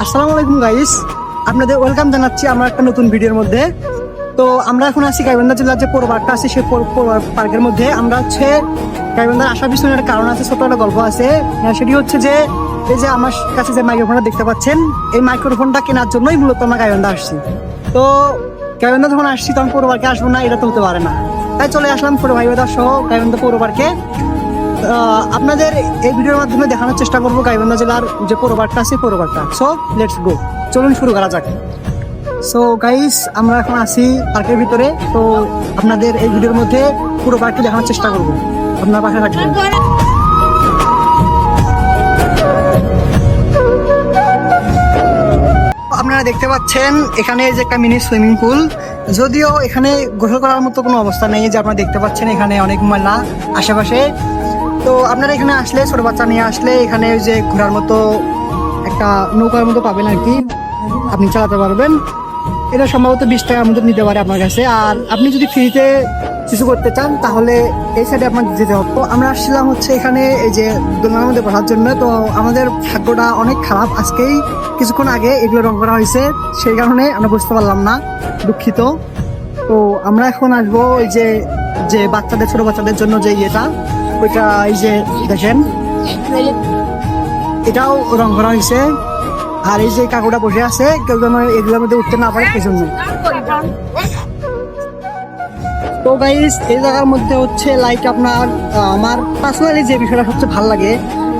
আসসালামু আলাইকুম গাইস আপনাদের ওয়েলকাম জানাচ্ছি আমার একটা নতুন ভিডিওর মধ্যে। তো আমরা এখন আছি গাইবান্ধা জেলার যে পৌর পার্কটা আছে সেই পৌর- পৌর পার্কের মধ্যে। আমরা হচ্ছে গাইবান্ধার আসার পিছনে একটা কারণ আছে ছোট একটা গল্প আছে। আহ, সেটি হচ্ছে যে এই যে আমার কাছে যে মাইক্রোফোনটা দেখতে পাচ্ছেন এই মাইক্রোফোনটা কেনার জন্যই মূলত আমরা গাইবান্ধা আসছি। তো গাইবান্ধা যখন আসছি তখন পৌর পার্কে আসব না এটা তো হতে পারে না। তাই চলে আসলাম ছোট ভাই বোদার সহ গাইবান্ধা পৌর পার্কে আপনাদের এই ভিডিওর মাধ্যমে দেখানোর চেষ্টা করব গাইবান্ধা জেলার যে পৌর পার্কটা আছে পৌর পার্কটা সো লেটস গো চলুন শুরু করা যাক। সো গাইস আমরা এখন আছি পার্কের ভিতরে। তো আপনাদের এই ভিডিওর মধ্যে পুরো পার্কটি দেখানোর চেষ্টা করব। আপনার পাশে থাকবেন। আপনারা দেখতে পাচ্ছেন, এখানে যে একটা মিনি সুইমিং পুল যদিও এখানে গোসল করার মতো কোনো অবস্থা নেই যে আপনারা দেখতে পাচ্ছেন এখানে অনেক ময়লা আশেপাশে। তো আপনারা এখানে আসলে, ছোট বাচ্চা নিয়ে আসলে এখানে ওই যে ঘোরার মতো একটা নৌকার মতো পাবেন আর কি। আপনি চালাতে পারবেন। এটা সম্ভবত বিশ টাকার মতো নিতে পারে আপনার কাছে। আর আপনি যদি ফ্রিতে কিছু করতে চান, তাহলে এই সাইডে আপনার যেতে হবে। আমরা আসছিলাম হচ্ছে এখানে এই যে দোলনার মধ্যে বসার জন্য। তো আমাদের ভাগ্যটা অনেক খারাপ। আজকেই কিছুক্ষণ আগে এগুলো রং করা হয়েছে। সেই কারণে আমরা বুঝতে পারলাম না, দুঃখিত। তো আমরা এখন আসব ওই যে যে বাচ্চাদের, ছোট বাচ্চাদের জন্য যে ইয়েটা, ওইটা এই যে দেখেন। এটাও রং করা হয়েছে। আর এই যে কাকুটা বসে আছে, কেউ যেন এগুলোর মধ্যে উঠতে না পারে সেজন্য। তো গাইস এই জায়গার মধ্যে হচ্ছে লাইক আপনার আমার পার্সোনালি যে বিষয়টা সবচেয়ে ভালো লাগে,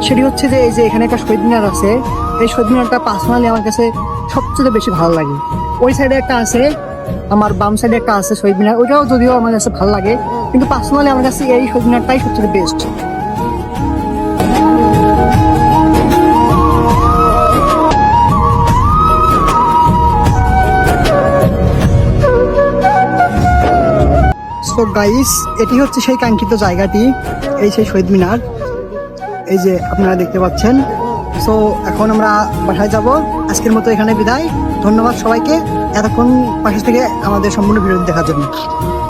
সেটি হচ্ছে যে এই যে এখানে একটা শহীদ মিনার আছে। এই শহীদ মিনারটা পার্সোনালি আমার কাছে সবচেয়ে বেশি ভালো লাগে। ওই সাইডে একটা আছে আমার বাম সাইডে একটা আছে শহীদ মিনার ওইটাও যদিও আমার কাছে ভালো লাগে, কিন্তু পার্সোনালি আমার কাছে এই শহীদ মিনারটাই সবচেয়ে বেস্ট গাইস এটি হচ্ছে সেই কাঙ্ক্ষিত জায়গাটি, এই সেই শহীদ মিনার এই যে আপনারা দেখতে পাচ্ছেন। সো এখন আমরা বাসায় যাব, আজকের মতো এখানে বিদায়। ধন্যবাদ সবাইকে। এতক্ষণ পাশে থেকে আমাদের সম্পূর্ণ ভিডিও দেখার জন্য।